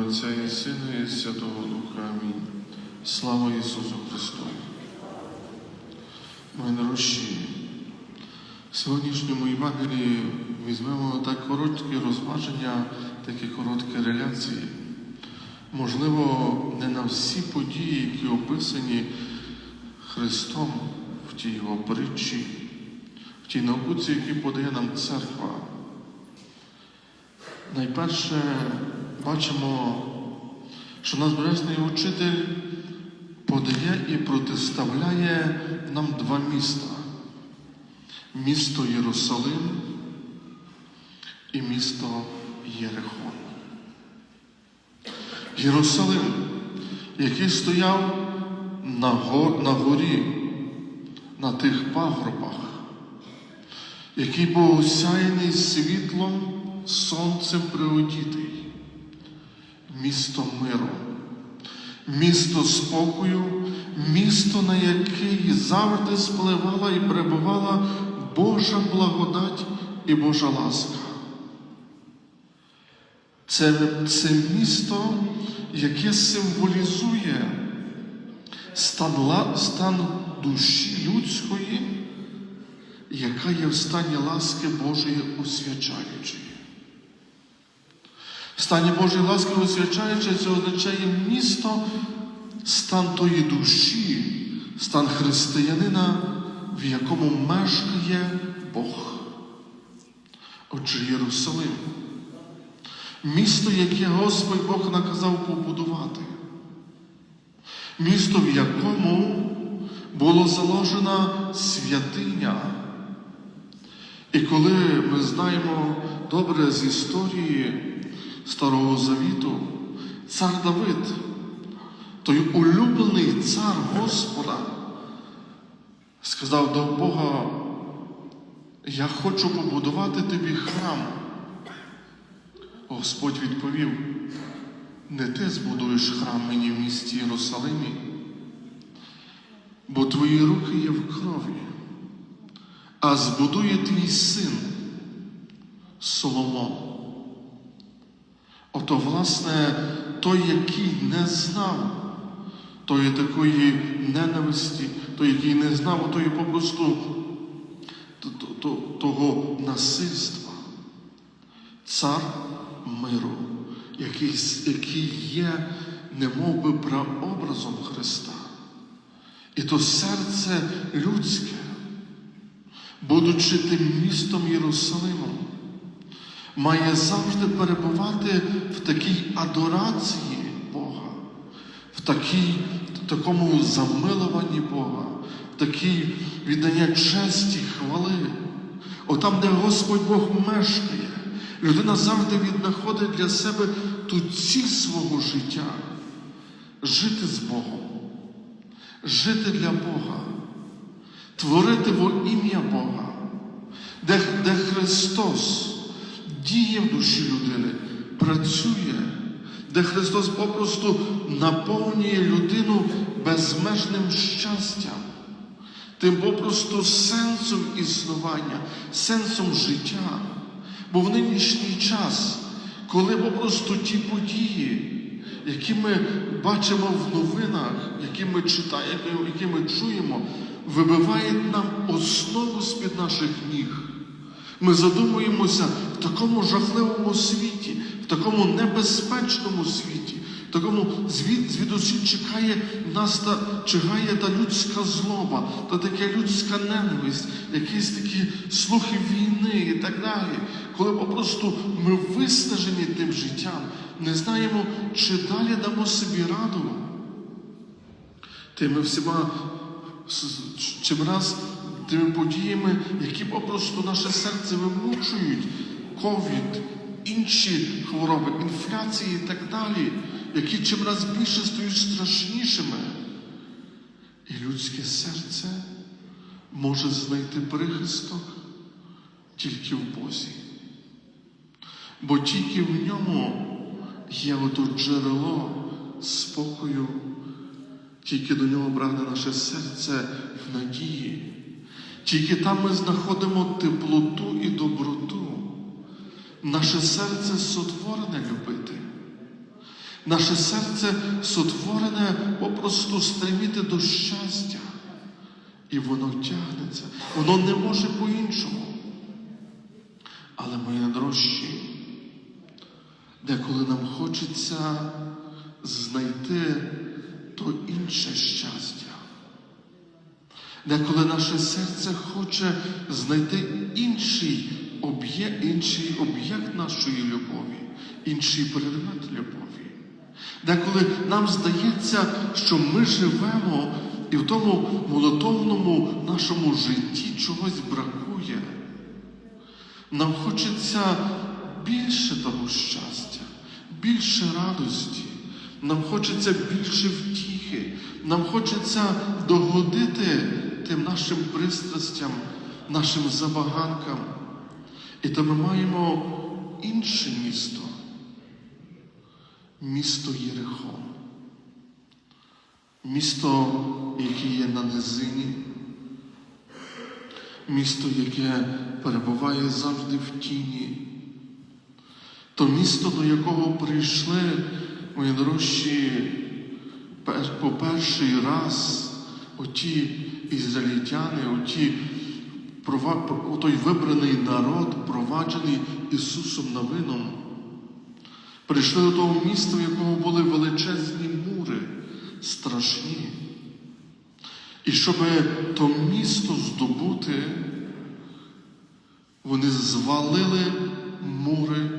Отця і Сина, і Святого Духа. Амінь. Слава Ісусу Христу. Мої дорожчі, в сьогоднішньому Євангелії візьмемо так короткі розваження, такі короткі реляції. Можливо, не на всі події, які описані Христом в тій його притчі, в тій науці, які подає нам церква. Найперше бачимо, що наш Божественний учитель подає і протиставляє нам два міста: місто Єрусалим і місто Єрихон. Єрусалим, який стояв на, гор, на горі, на тих пагорбах, який був осяяний світлом, сонцем приодітий, місто миру, місто спокою, місто, на який завжди спливала і перебувала Божа благодать і Божа ласка. Це, це місто, яке символізує стан, стан душі людської, яка є в стані ласки Божої освячаючої. В стані Божої ласки освячаючої це означає місто, стан тої душі, стан християнина, в якому мешкає Бог. Отже, Єрусалим. Місто, яке Господь Бог наказав побудувати. Місто, в якому було заложена святиня. І коли ми знаємо добре з історії Старого Завіту, цар Давид, той улюблений цар Господа, сказав до Бога, я хочу побудувати тобі храм. Господь відповів, не ти збудуєш храм мені в місті Єрусалимі, бо твої руки є в крові, а збудує твій син Соломон. Ото, власне, той, який не знав тої такої ненависті, той, який не знав тої попросту того насильства, цар миру, який, який є немов би прообразом Христа. І то серце людське, будучи тим містом Єрусалимом, має завжди перебувати в такій адорації Бога, в, такій, такому замилуванні Бога, в такій віддання честі, хвали. Отам, де Господь Бог мешкає, людина завжди віднаходить для себе ту ціль свого життя жити з Богом, жити для Бога, творити во ім'я Бога, де, де Христос діє в душі людини, працює, де Христос попросту наповнює людину безмежним щастям, тим попросту сенсом існування, сенсом життя. Бо в нинішній час, коли попросту ті події, які ми бачимо в новинах, які ми читаємо, які ми чуємо, вибивають нам основу з-під наших ніг. Ми задумуємося в такому жахливому світі, в такому небезпечному світі, в такому звід, звідусіль чекає нас та чекає та людська злоба, та така людська ненависть, якісь такі слухи війни і так далі. Коли попросту ми виснажені тим життям, не знаємо, чи далі дамо собі раду тими всіма чим раз тими подіями, які попросту наше серце вимучують, ковід, інші хвороби, інфляції і так далі, які чим раз більше стають страшнішими. І людське серце може знайти прихисток тільки в Бозі. Бо тільки в ньому є ото джерело спокою, тільки до нього прагне наше серце в надії. Тільки там ми знаходимо теплоту і доброту. Наше серце сотворене любити. Наше серце сотворене попросту стреміти до щастя. І воно тягнеться, воно не може по-іншому. Але мої дорожчі, деколи нам хочеться знайти то інше щастя. Деколи наше серце хоче знайти інший об'єкт, інший об'єкт нашої любові, інший предмет любові. Деколи нам здається, що ми живемо і в тому молитовному нашому житті чогось бракує. Нам хочеться більше того щастя, більше радості, нам хочеться більше втіхи, нам хочеться догодити тим нашим пристрастям, нашим забаганкам. І то ми маємо інше місто, місто Єрихон. Місто, яке є на низині, місто, яке перебуває завжди в тіні, то місто, до якого прийшли мої дорожчі по перший раз оті ізраїльтяни, оті той вибраний народ, проваджений Ісусом Новином, прийшли до того міста, в якому були величезні мури, страшні. І щоб то місто здобути, вони звалили мури,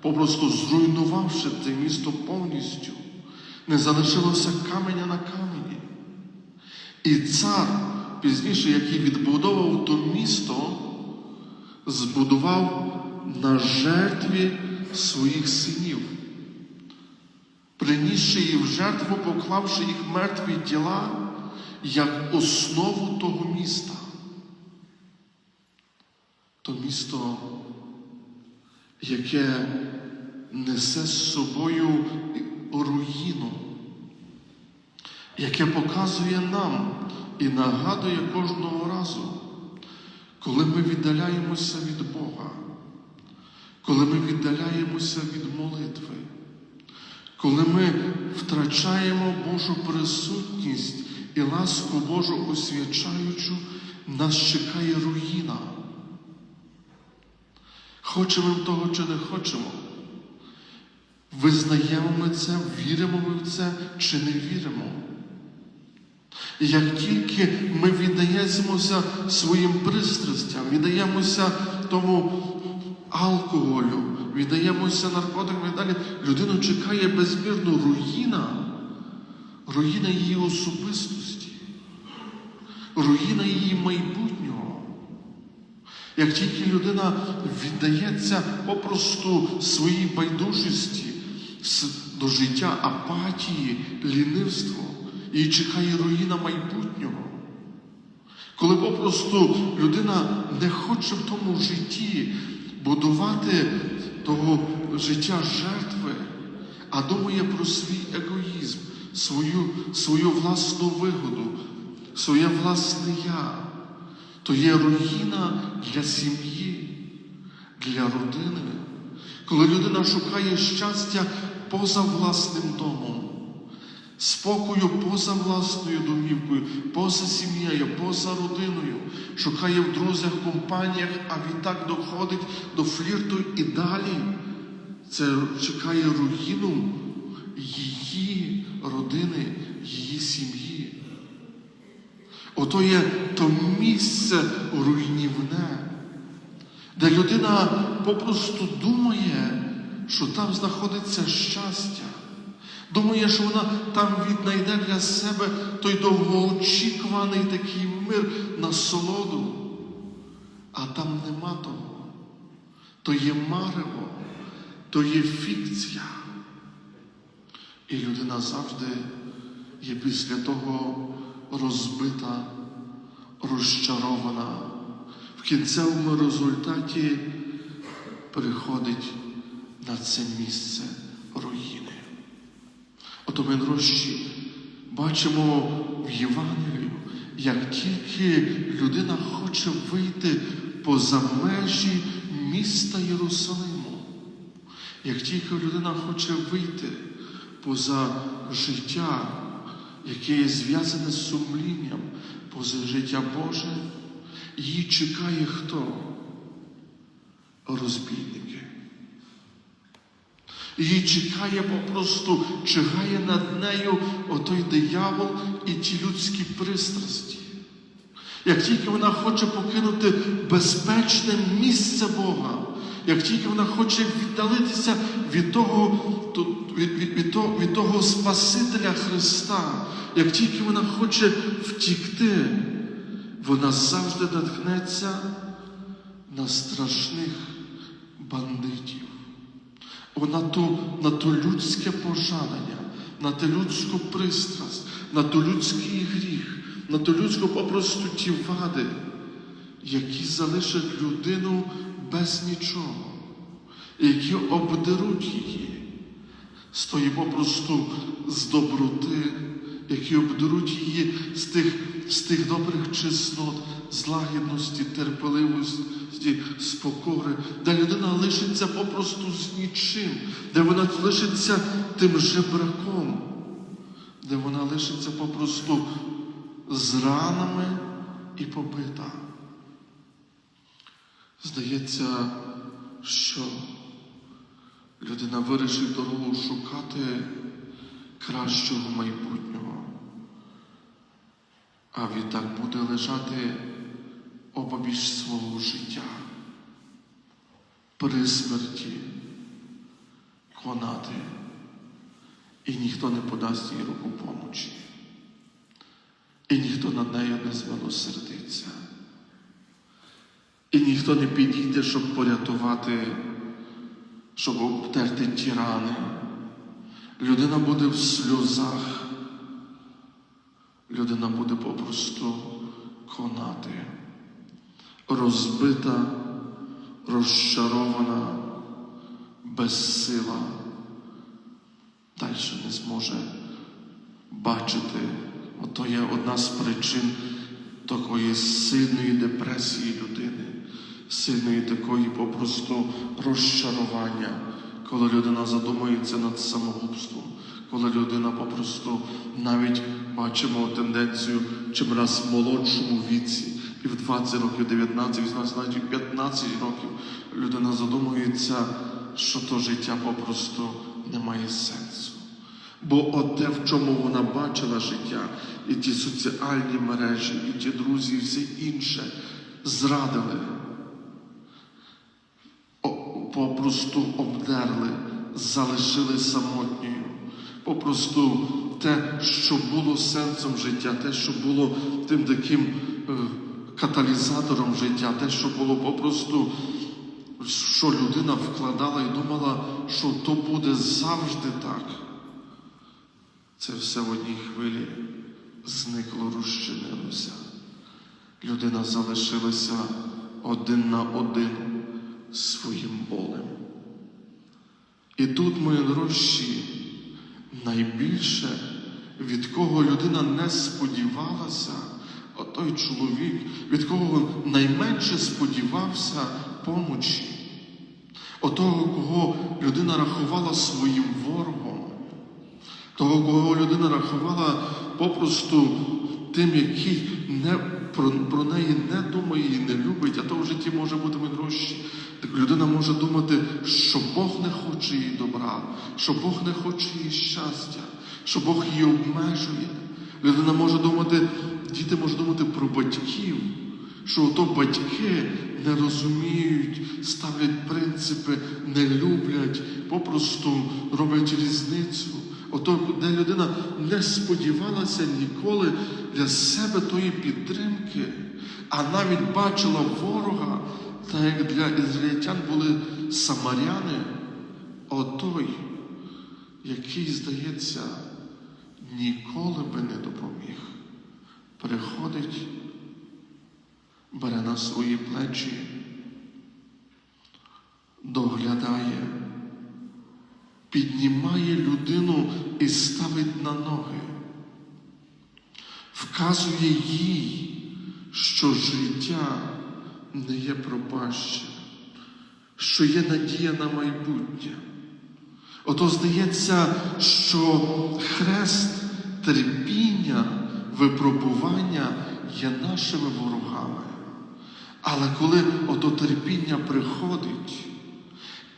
попросту зруйнувавши те місто повністю. Не залишилося каменя на камені. І цар, пізніше, який відбудовував то місто, збудував на жертві своїх синів, принісши їх в жертву, поклавши їх мертві тіла як основу того міста. То місто, яке несе з собою руїну, яке показує нам і нагадує кожного разу, коли ми віддаляємося від Бога, коли ми віддаляємося від молитви, коли ми втрачаємо Божу присутність і ласку Божу освячаючу, нас чекає руїна. Хочемо ми того чи не хочемо. Визнаємо ми це, віримо ми в це чи не віримо. Як тільки ми віддаємося своїм пристрастям, віддаємося тому алкоголю, віддаємося наркотикам і далі, людину чекає безмірно руїна, руїна її особистості, руїна її майбутнього. Як тільки людина віддається попросту своїй байдужості до життя, апатії, лінивству, її чекає руїна майбутнього. Коли попросту людина не хоче в тому житті будувати того життя жертви, а думає про свій егоїзм, свою, свою власну вигоду, своє власне я, то є руїна для сім'ї, для родини. Коли людина шукає щастя поза власним домом, спокою поза власною домівкою, поза сім'єю, поза родиною, шукає в друзях, компаніях, а відтак доходить до флірту і далі. Це чекає руїну її родини, її сім'ї. Ото є то місце руйнівне, де людина попросту думає, що там знаходиться щастя. Думає, що вона там віднайде для себе той довгоочікуваний такий мир, насолоду. А там нема того. То є марево, то є фікція. І людина завжди є після того розбита, розчарована. В кінцевому результаті приходить на це місце руїни. Ото ми дорожчі бачимо в Євангелію, як тільки людина хоче вийти поза межі міста Єрусалиму, як тільки людина хоче вийти поза життя, яке є зв'язане з сумлінням, поза життя Боже, її чекає хто? Розбійники. Її чекає попросту, чекає над нею отой диявол і ті людські пристрасті. Як тільки вона хоче покинути безпечне місце Бога, як тільки вона хоче віддалитися від того, від, від, від, того, від того Спасителя Христа, як тільки вона хоче втікти, вона завжди наткнеться на страшних бандитів. На ту, на ту людське пожадання, на ту людську пристрасть, на ту людський гріх, на ту людську попросту ті вади, які залишать людину без нічого, які обдеруть її з тої попросту з доброти, які обдеруть її з тих, з тих добрих чеснот, з лагідності, терпеливості, з покори, де людина лишиться попросту з нічим, де вона лишиться тим жебраком, де вона лишиться попросту з ранами і побита. Здається, що людина вирішить дорогу шукати кращого майбутнього, а відтак буде лежати обабіч свого життя, при смерті, конати, і ніхто не подасть їй руку помочі, і ніхто над нею не змилосердиться. І ніхто не підійде, щоб порятувати, щоб обтерти ті рани. Людина буде в сльозах. Людина буде попросту конати, розбита, розчарована, безсила. Далі не зможе бачити. Ото є одна з причин такої сильної депресії людини, сильної такої попросту розчарування, коли людина задумується над самогубством, коли людина попросту навіть бачимо тенденцію чим раз в молодшому віці, і в 20 років, 19, 18, навіть 15 років людина задумується, що то життя попросту не має сенсу. Бо оте, в чому вона бачила життя, і ті соціальні мережі, і ті друзі, і все інше зрадили, попросту обдерли, залишили самотньою. Попросту те, що було сенсом життя, те, що було тим таким е, каталізатором життя, те, що було попросту що людина вкладала і думала, що то буде завжди так. Це все в одній хвилі зникло, розчинилося. Людина залишилася один на один своїм болем. І тут, мої дорожчі, найбільше, від кого людина не сподівалася, отой чоловік, від кого найменше сподівався помочі, отого, кого людина рахувала своїм ворогом, того, кого людина рахувала попросту тим, який не, про, про неї не думає і не любить, а то в житті може бути гроші. Так людина може думати, що Бог не хоче їй добра, що Бог не хоче їй щастя, що Бог її обмежує. Людина може думати, діти можуть думати про батьків, що ото батьки не розуміють, ставлять принципи, не люблять, попросту роблять різницю. Ото, де людина не сподівалася ніколи для себе тої підтримки, а навіть бачила ворога, так як для ізраїльтян були самаряни, отой, який, здається, ніколи би не допоміг, приходить, бере на свої плечі, доглядає піднімає людину і ставить на ноги, вказує їй, що життя не є пропаще, що є надія на майбутнє. Ото здається, що хрест терпіння, випробування є нашими ворогами. Але коли ото терпіння приходить,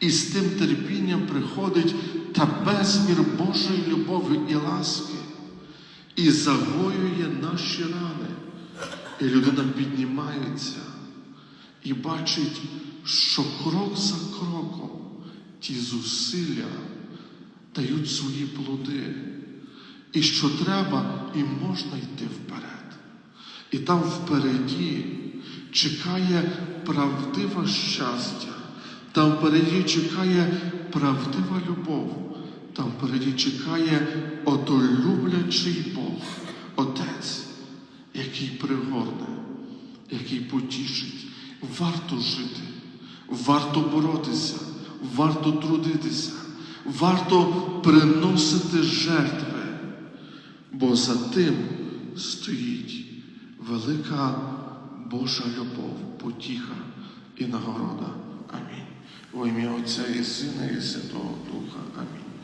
і з тим терпінням приходить та безмір Божої любові і ласки, і загоює наші рани, і людина піднімається і бачить, що крок за кроком ті зусилля дають свої плоди, і що треба і можна йти вперед. І там впереді чекає правдиве щастя, там впереді чекає правдива любов, там впереді чекає ото люблячий Бог, Отець, який пригорне, який потішить. Варто жити, варто боротися, варто трудитися, варто приносити жертви, бо за тим стоїть велика Божа любов, потіха і нагорода. Амінь. Во ім'я Отця і Сина, і Святого Духа. Амінь.